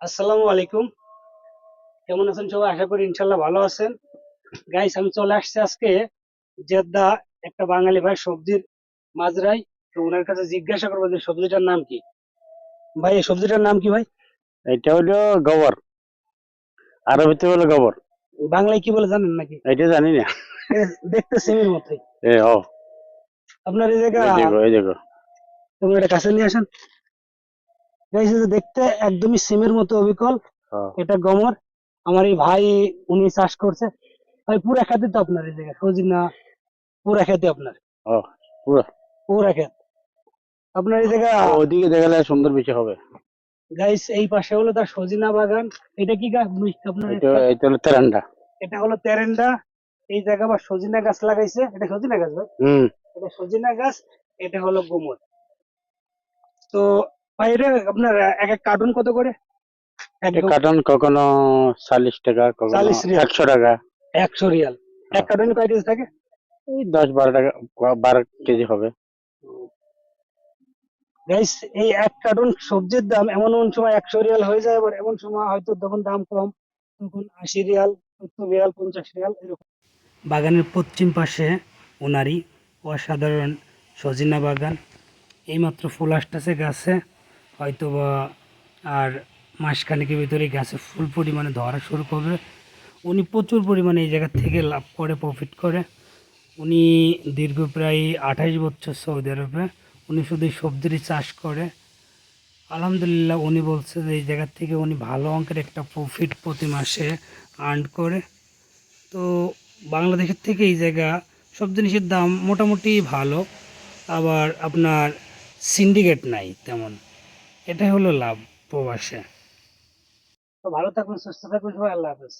আসসালামু আলাইকুম। কেমন আছেন সবাই? আশা করি ইনশাল্লাহ ভালো আছেন। গাইস আমি চলে আসছি আজকে জেদ্দা একটা বাঙালি ভাই সবজির মাজরাই তো ওনার কাছে জিজ্ঞাসা করব যে সবজিটার নাম কি? ভাই এই সবজিটার নাম কি ভাই? এটা হলো গোবর। আরবিতে হলো গোবর। বাংলায় কি বলে জানেন নাকি? এটা জানি না। দেখতে সেমের মতোই। এ ও আপনার এই জায়গা এই দেখো এই দেখো। তুমি এটা কাছে নিয়ে আসেন। গাইস দেখতে একদমই সিমের মতো অবিকল। হ্যাঁ। এটা গমর। আমার এই ভাই উনি চাষ করছে। ভাই পুরা খেতে তো আপনার এই জায়গা সজিনা পুরা খেতে আপনার। ও পুরা। খেত। আপনার এই জায়গা ওদিকে দেখালে সুন্দর বেশি হবে। গাইস এই পাশে হলো তার সজিনা বাগান। এটা কি গাছ? আপনার এটা এটা হলো তেরান্ডা। এটা হলো তেরেন্ডা। এই জায়গা আবার সজিনা গাছ লাগাইছে। এটা সজিনা গাছ ভাই? হুম। এটা সজিনা গাছ এটা হলো গোমর। তো এটা আপনার এক এক কার্টুন কত করে? এক কার্টন কখনো চাল্লিশ টাকা কখনো একশো টাকা। একশো রিয়াল। এক কার্টুনে কয় কেজি থাকে? এই দশ বারো টাকা বারো কেজি হবে। গাইস এই এক কার্টুন সবজির দাম এমন এমন সময় একশো রিয়াল হয়ে যায় আবার এমন সময় হয়তো তখন দাম কম তখন আশি রিয়াল সত্তর রিয়াল পঞ্চাশ রিয়াল এরকম। বাগানের পশ্চিম পাশে ওনারই অসাধারণ সজিনা বাগান। এইমাত্র ফুল আসতেছে গাছে। হয়তো বা আর মাসখানেকের ভিতরে গাছে ফুল পরিমাণে ধরা শুরু করবে। উনি প্রচুর পরিমাণে এই জায়গা থেকে লাভ করে প্রফিট করে। উনি দীর্ঘ প্রায় আঠাশ বছর সৌদি আরবে। উনি শুধু এই সবজিরই চাষ করে। আলহামদুলিল্লাহ উনি বলছে যে এই জায়গা থেকে উনি ভালো অঙ্কের একটা প্রফিট প্রতি মাসে আর্ন করে। তো বাংলাদেশের থেকে এই জায়গা সব জিনিসের দাম মোটামুটি ভালো। আবার আপনার সিন্ডিকেট নাই তেমন। এটাই হলো লাভ প্রবাসে। তো ভালো থাকুন সুস্থ থাকুন সবাই আল্লাহ হাফেজ।